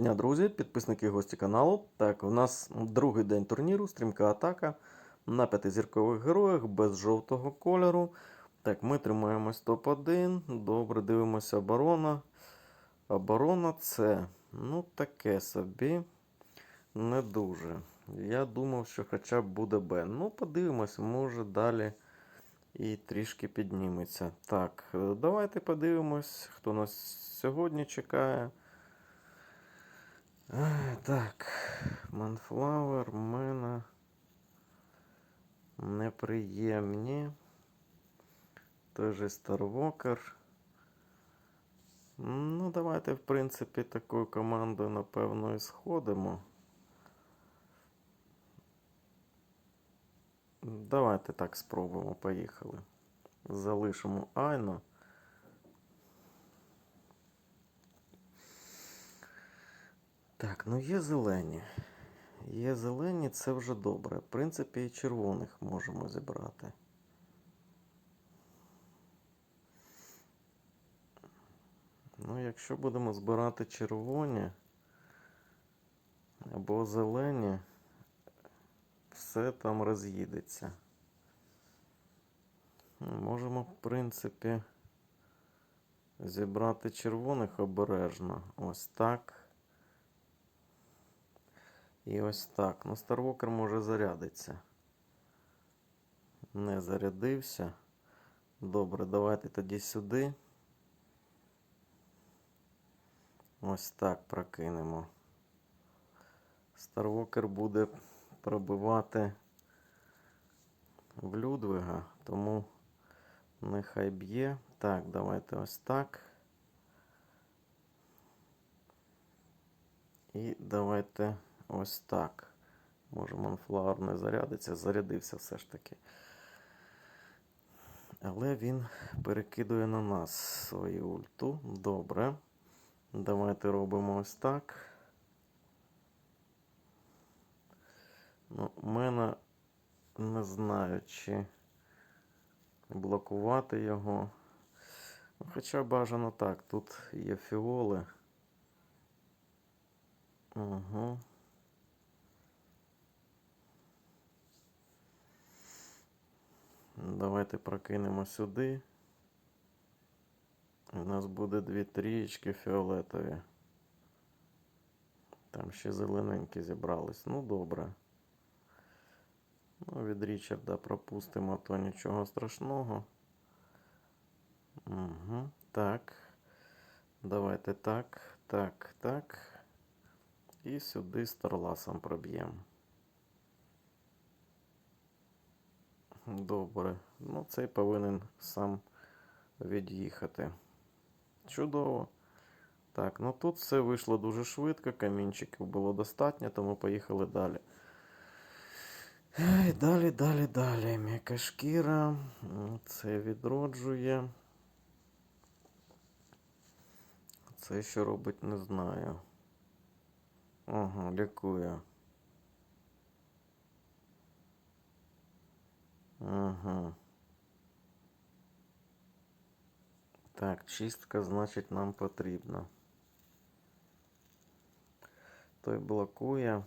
дня, друзі, підписники і гості каналу. Так, у нас другий день турніру, стрімка атака на п'ятизіркових героях без жовтого кольору. Так, ми тримаємось топ-1. Добре, дивимося оборона. Оборона це, ну, таке собі. Не дуже. Я думав, що хоча б буде Б. Ну, подивимось, може далі і трішки підніметься. Так, давайте подивимось, хто нас сьогодні чекає. Так, Манфлауер, мене неприємні. Той же Старвокер. Ну, давайте, в принципі, такою командою, напевно, і сходимо. Давайте так спробуємо. Поїхали. Залишимо Айно. Так, ну є зелені. Є зелені, це вже добре. В принципі, і червоних можемо зібрати. Ну, якщо будемо збирати червоні або зелені, все там роз'їдеться. Можемо, в принципі, зібрати червоних обережно. Ось так. І ось так. Ну, Старвокер може зарядиться. Не зарядився. Добре, давайте тоді сюди. Ось так прокинемо. Старвокер буде пробивати в Людвига, тому нехай б'є. Так, давайте ось так. І давайте ось так. Може, Монфлауер не зарядиться, зарядився все ж таки. Але він перекидує на нас свою ульту. Добре. Давайте робимо ось так. Ну, мене не знаю, чи блокувати його. Ну, Хоча бажано так. Тут є фіоли. Угу. Давайте прокинемо сюди. У нас буде дві трієчки фіолетові. Там ще зелененькі зібрались. Ну, добре. Ну, від Річарда пропустимо, то нічого страшного. Угу. Так. Давайте так, так, так. І сюди старласом проб'ємо. Добре. Ну, цей повинен сам від'їхати. Чудово. Так, ну тут все вийшло дуже швидко, камінчиків було достатньо, тому поїхали далі. Ей, Далі, далі, далі. М'яка шкіра. Це відроджує. Це що робить, не знаю. Ага, лікує. Ага. Так, чистка, значить, нам потрібна. Той блокує.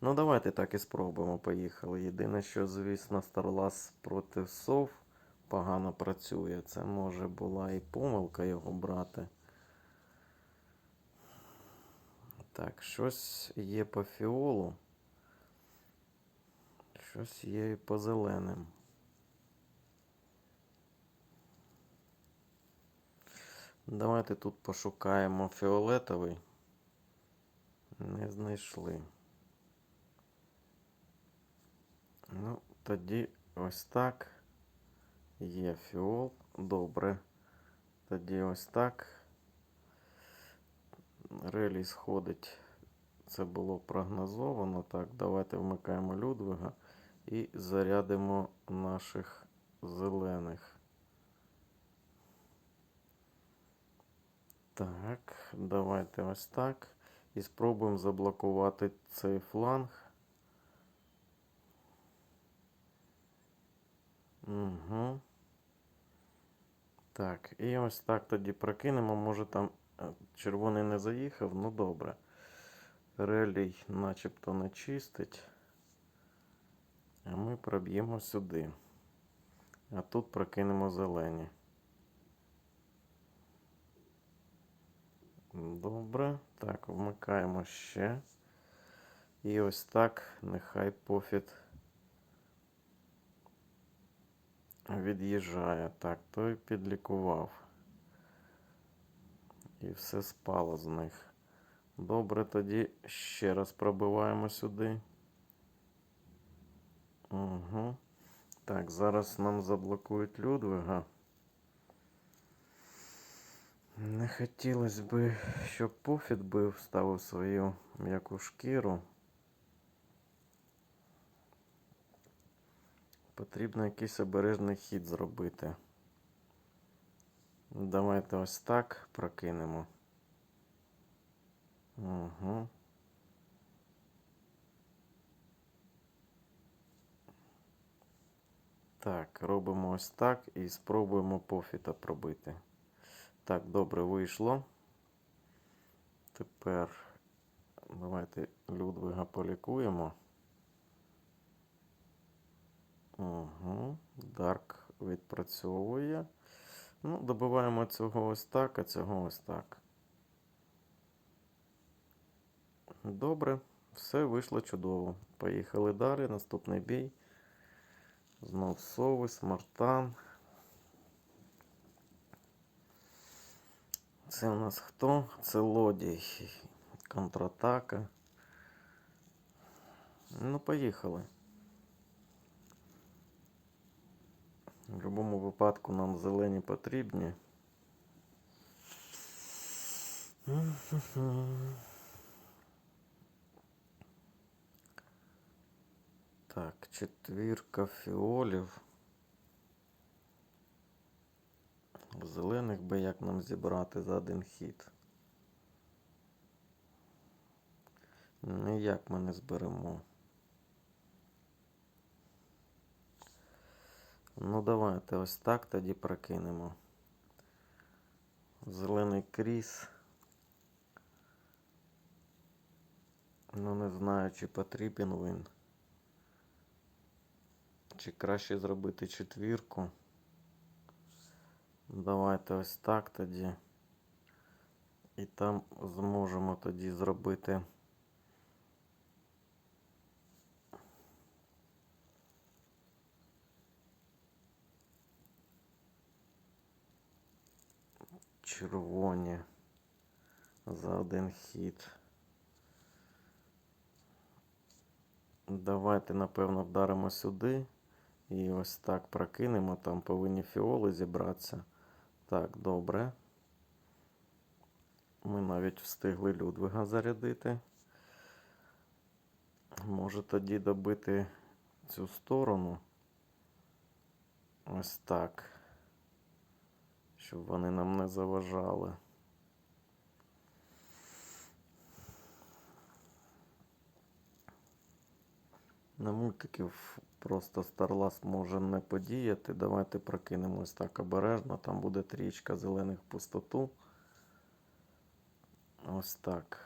Ну, давайте так і спробуємо. Поїхали. Єдине, що, звісно, Старлас проти сов погано працює. Це може була і помилка його брати. Так, щось є по фіолу. Щось є і по зеленим. Давайте тут пошукаємо фіолетовий. Не знайшли. Ну, тоді ось так. Є фіол. Добре. Тоді ось так. Релі сходить. Це було прогнозовано. Так, давайте вмикаємо Людвига і зарядимо наших зелених. Так, давайте ось так. І спробуємо заблокувати цей фланг. Угу. Так, і ось так тоді прокинемо. Може там е, червоний не заїхав, ну добре. Релій начебто не чистить. А ми проб'ємо сюди. А тут прокинемо зелені. Добре. Так, вмикаємо ще. І ось так нехай пофіт від'їжджає. Так, той підлікував. І все спало з них. Добре, тоді ще раз пробиваємо сюди. Угу. Так, зараз нам заблокують Людвига. Не хотілося би, щоб Пофіт бив, ставив свою м'яку шкіру. Потрібно якийсь обережний хід зробити. Давайте ось так прокинемо. Угу. Так, робимо ось так і спробуємо пофіта пробити. Так, добре вийшло. Тепер давайте Людвига полікуємо. Угу. Дарк відпрацьовує. Ну, добиваємо цього ось так, а цього ось так. Добре, все вийшло чудово. Поїхали далі. Наступний бій. Знов смартан. Це у нас хто? Це лодій. Контратака. Ну, поїхали. В будь-якому випадку нам зелені потрібні. Так, четвірка фіолів. Зелених би як нам зібрати за один хід. Ніяк ми не зберемо. Ну, давайте ось так тоді прокинемо. Зелений кріс. Ну, не знаю, чи потрібен він. Чи краще зробити четвірку. Давайте ось так тоді. І там зможемо тоді зробити. Червоні за один хід. Давайте, напевно, вдаримо сюди. І ось так прокинемо. Там повинні фіоли зібратися. Так, добре. Ми навіть встигли Людвига зарядити. Може тоді добити цю сторону. Ось так. Щоб вони нам не заважали. На мультиків просто Старлас може не подіяти. Давайте прокинемо ось так обережно. Там буде трічка зелених пустоту. Ось так.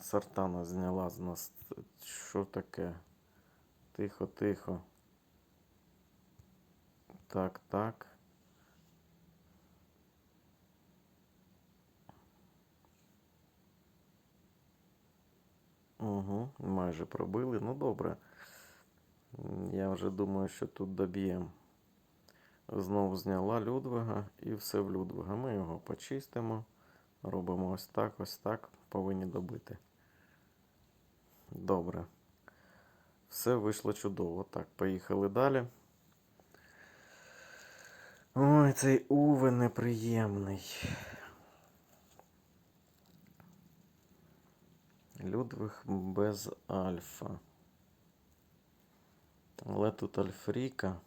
Сартана зняла з нас. Що таке? Тихо, тихо. Так, так. Угу, майже пробили. Ну добре. Я вже думаю, що тут доб'ємо. Знову зняла Людвига і все в Людвига. Ми його почистимо. Робимо ось так, ось так. Повинні добити. Добре. Все вийшло чудово. Так, поїхали далі. Ой, цей Уве неприємний. Людвиг без альфа. Але тут Альфріка.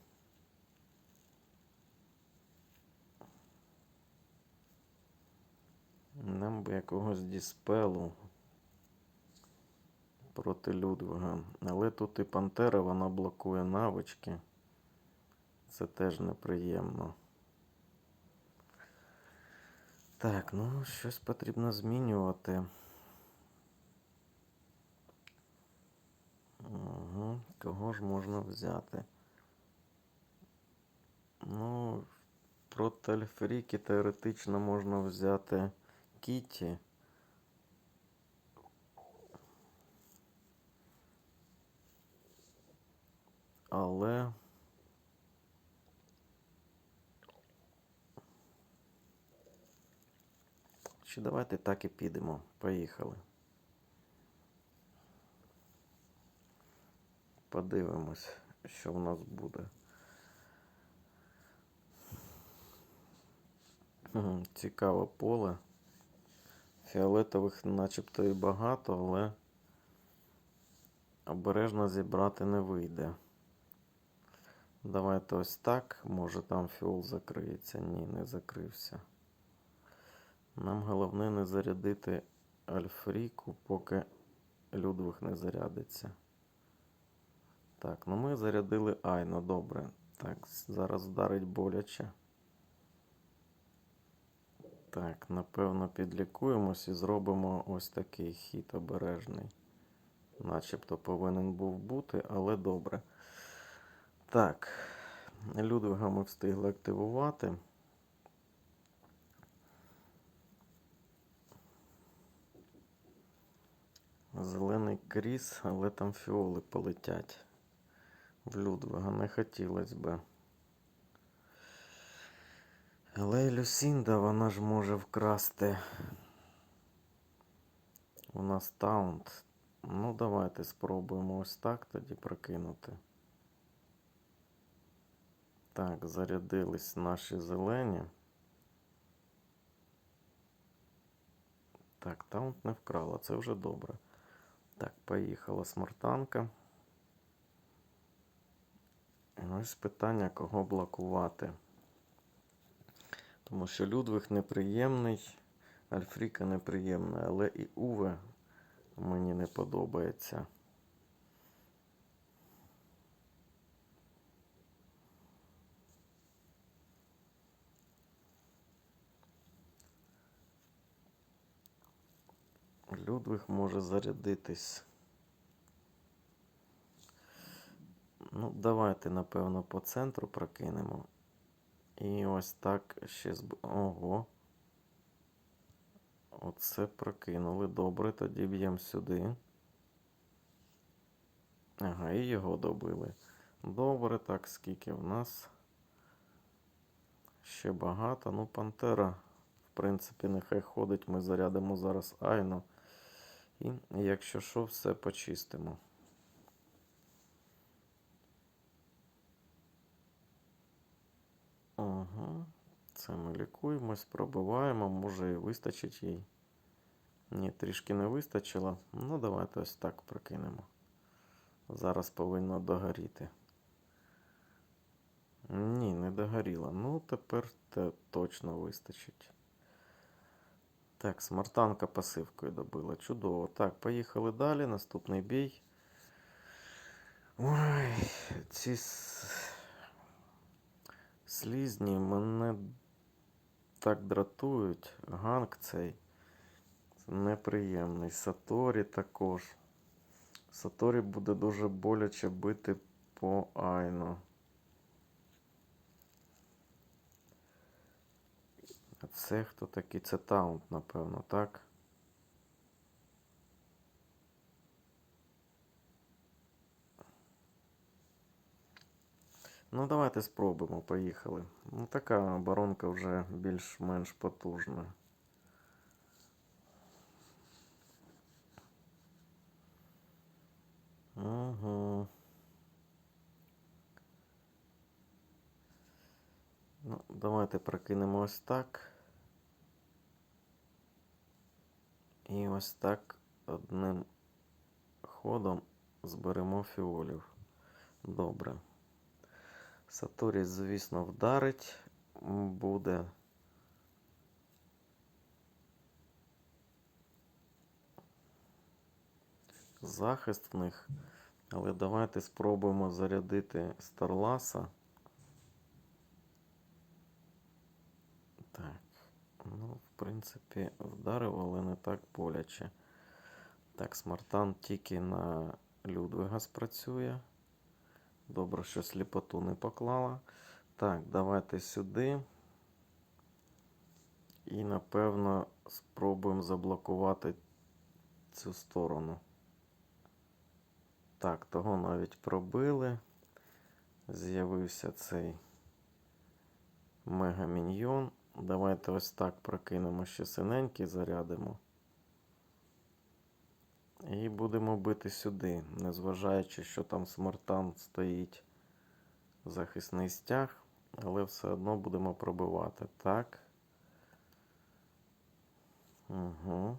Нам би якогось діспелу проти Людвига. Але тут і Пантера вона блокує навички. Це теж неприємно. Так, ну щось потрібно змінювати. Угу. Кого ж можна взяти? Ну, проти Альфріки теоретично можна взяти Кіті. Але. Чи давайте так і підемо. Поїхали. Подивимось, що в нас буде. Цікаве поле. Фіолетових начебто і багато, але обережно зібрати не вийде. Давайте ось так. Може там фіол закриється. Ні, не закрився. Нам головне не зарядити Альфріку, поки Людвиг не зарядиться. Так, ну ми зарядили Айно, добре. Так, зараз вдарить боляче. Так, напевно, підлікуємось і зробимо ось такий хід обережний. Начебто повинен був бути, але добре. Так, Людвига ми встигли активувати. Зелений кріс, але там фіоли полетять. В Людвига не хотілося би. Але Люсінда, вона ж може вкрасти. У нас таунт. Ну, давайте спробуємо ось так тоді прокинути. Так, зарядились наші зелені. Так, таунт не вкрала, це вже добре. Так, поїхала смартанка. Ось питання, кого блокувати. Тому що Людвиг неприємний, Альфріка неприємна, але і Уве мені не подобається. Людвиг може зарядитись. Ну, давайте, напевно, по центру прокинемо. І ось так ще зб... Ого. Оце прокинули. Добре, тоді б'ємо сюди. Ага, і його добили. Добре, так, скільки в нас? Ще багато. Ну, Пантера, в принципі, нехай ходить. Ми зарядимо зараз Айну. І, якщо що, все почистимо. Ага. Це ми лікуємось, пробиваємо, може і вистачить їй. Ні, трішки не вистачило. Ну, давайте ось так прокинемо. Зараз повинно догоріти. Ні, не догоріло. Ну, тепер те точно вистачить. Так, смартанка пасивкою добила. Чудово. Так, поїхали далі. Наступний бій. Ой, ці слізні мене так дратують. Ганг цей. Неприємний. Саторі також. Саторі буде дуже боляче бити по Айно. А це хто такий? Це таунт, напевно, так? Ну, давайте спробуємо, поїхали. Ну, така оборонка вже більш-менш потужна. Угу. Ну, давайте прокинемо ось так. І ось так одним ходом зберемо фіолів. Добре. Саторі, звісно, вдарить. Буде. Захист в них. Але давайте спробуємо зарядити Старласа. Так. Ну, в принципі, вдарив, але не так боляче. Так, смартан тільки на Людвига спрацює. Добре, що сліпоту не поклала. Так, давайте сюди. І, напевно, спробуємо заблокувати цю сторону. Так, того навіть пробили. З'явився цей мегаміньйон. Давайте ось так прокинемо ще синенький, зарядимо. І будемо бити сюди, незважаючи, що там смартан стоїть захисний стяг, але все одно будемо пробивати. Так. Угу.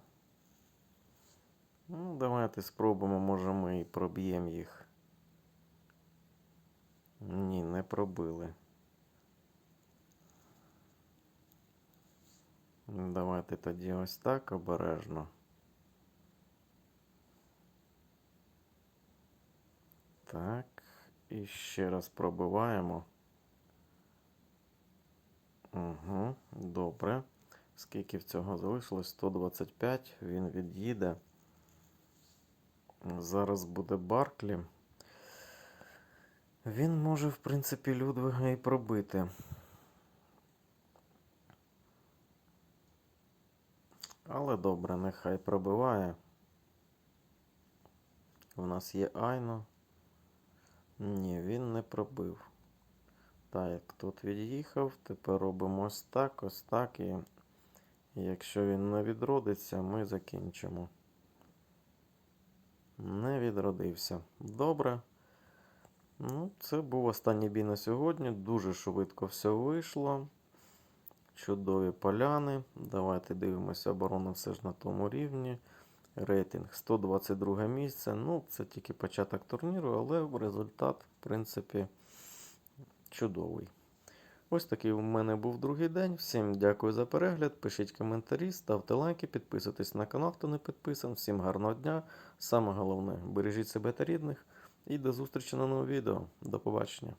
Ну, давайте спробуємо, може ми і проб'ємо їх. Ні, не пробили. Давайте тоді ось так обережно. Так, і ще раз пробиваємо. Угу, добре. Скільки в цього залишилось? 125. Він від'їде. Зараз буде Барклі. Він може, в принципі, Людвига і пробити. Але добре, нехай пробиває. У нас є Айно. Ні, він не пробив. Так, тут від'їхав. Тепер робимо ось так, ось так. І якщо він не відродиться, ми закінчимо. Не відродився. Добре. Ну, це був останній бій на сьогодні. Дуже швидко все вийшло. Чудові поляни. Давайте дивимося, оборона все ж на тому рівні. Рейтинг 122 місце. Ну, це тільки початок турніру, але результат, в принципі, чудовий. Ось такий у мене був другий день. Всім дякую за перегляд. Пишіть коментарі, ставте лайки, підписуйтесь на канал, хто не підписаний. Всім гарного дня. Саме головне, бережіть себе та рідних. І до зустрічі на новому відео. До побачення.